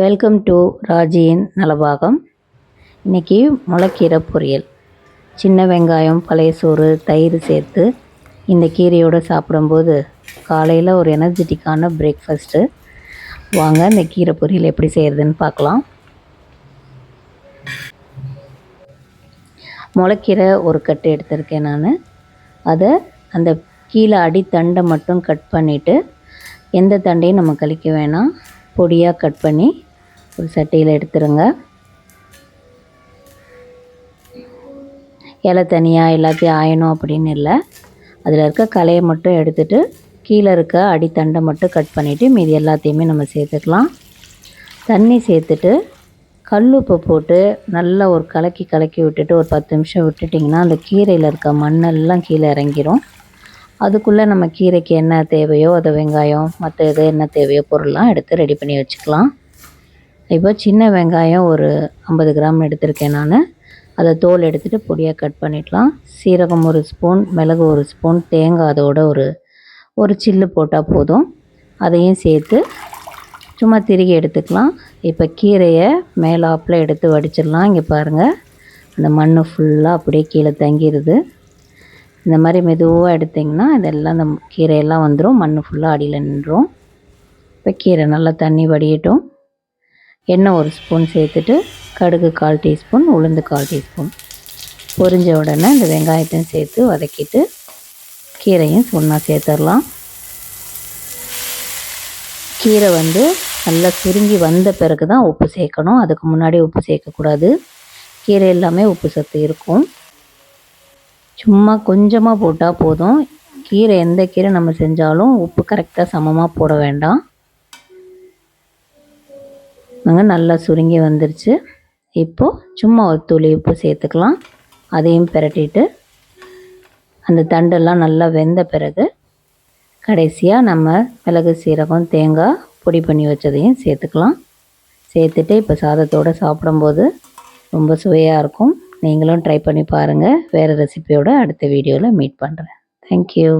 Welcome to ராஜியின் Nalabagam. இன்றைக்கி முளைக்கீரை பொரியல். சின்ன வெங்காயம் பழைய சோறு தயிர் சேர்த்து இந்த கீரையோடு சாப்பிடும்போது காலையில் ஒரு எனர்ஜெட்டிக்கான பிரேக்ஃபாஸ்ட்டு வாங்க இந்த கீரை பொரியல் எப்படி செய்கிறதுன்னு பார்க்கலாம். முளைக்கீரை ஒரு கட்டு எடுத்திருக்கேன் நான். அதை அந்த கீழே அடித்தண்டை மட்டும் கட் பண்ணிவிட்டு எந்த தண்டையும் நம்ம கழிக்க வேணாம். பொடியாக கட் பண்ணி ஒரு சட்டியில் எடுத்துருங்க. இலை தனியாக எல்லாத்தையும் ஆயணும் அப்படின்னு இல்லை. அதில் இருக்க கலையை மட்டும் எடுத்துகிட்டு கீழே இருக்க அடித்தண்டை மட்டும் கட் பண்ணிவிட்டு மீதி எல்லாத்தையுமே நம்ம சேர்த்துக்கலாம். தண்ணி சேர்த்துட்டு கல் உப்பு போட்டு நல்லா ஒரு கலக்கி கலக்கி விட்டுட்டு ஒரு பத்து நிமிஷம் விட்டுட்டிங்கன்னா அந்த கீரையில் இருக்க மண்ணெல்லாம் கீழே இறங்கிரும். அதுக்குள்ளே நம்ம கீரைக்கு என்ன தேவையோ அதை வெங்காயம் மற்ற இது என்ன தேவையோ பொருள்லாம் எடுத்து ரெடி பண்ணி வச்சுக்கலாம். இப்போ சின்ன வெங்காயம் ஒரு ஐம்பது கிராம் எடுத்திருக்கேன் நான். அதை தோல் எடுத்துகிட்டு பொடியாக கட் பண்ணிடலாம் சீரகம் ஒரு ஸ்பூன் மிளகு ஒரு ஸ்பூன் தேங்காய் அதோட ஒரு ஒரு சில்லு போட்டால் போதும். அதையும் சேர்த்து சும்மா திருகி எடுத்துக்கலாம். இப்போ கீரையை மேலாப்பில் எடுத்து வடிச்சிடலாம். இங்கே பாருங்கள் அந்த மண் ஃபுல்லாக அப்படியே கீழே தங்கிடுது இந்த மாதிரி மெதுவாக எடுத்திங்கன்னா இதெல்லாம் அந்த கீரையெல்லாம் வந்துடும் மண் ஃபுல்லாக அடியில் நின்றுடும் இப்போ கீரை நல்லா தண்ணி வடியட்டும். எண்ணெய் ஒரு ஸ்பூன் சேர்த்துட்டு கடுகு கால் டீஸ்பூன் உளுந்து கால் டீஸ்பூன். பொரிஞ்ச உடனே இந்த வெங்காயத்தையும் சேர்த்து வதக்கிட்டு கீரையும் ஒன்றா சேர்த்துடலாம். கீரை வந்து நல்லா சுருங்கி வந்த பிறகு தான் உப்பு சேர்க்கணும். அதுக்கு முன்னாடி உப்பு சேர்க்கக்கூடாது. கீரை எல்லாமே உப்பு சத்து இருக்கும். சும்மா கொஞ்சமாக போட்டால் போதும். கீரை எந்த கீரை நம்ம செஞ்சாலும் உப்பு கரெக்டாக சமமாக போட வேண்டாம். நாங்கள் நல்லா சுருங்கி வந்துருச்சு. இப்போது சும்மா ஒரு துளி உப்பு சேர்த்துக்கலாம். அதையும் பிரட்டிட்டு அந்த தண்டெல்லாம் நல்லா வெந்த பிறகு கடைசியாக நம்ம மிளகு சீரகம் தேங்காய் பொடி பண்ணி வச்சதையும் சேர்த்துக்கலாம். சேர்த்துட்டு இப்போ சாதத்தோடு சாப்பிடும்போது ரொம்ப சுவையாக இருக்கும். நீங்களும் ட்ரை பண்ணி பாருங்கள் வேறு ரெசிபியோட அடுத்த வீடியோவில் மீட் பண்ணுறேன் தேங்க்யூ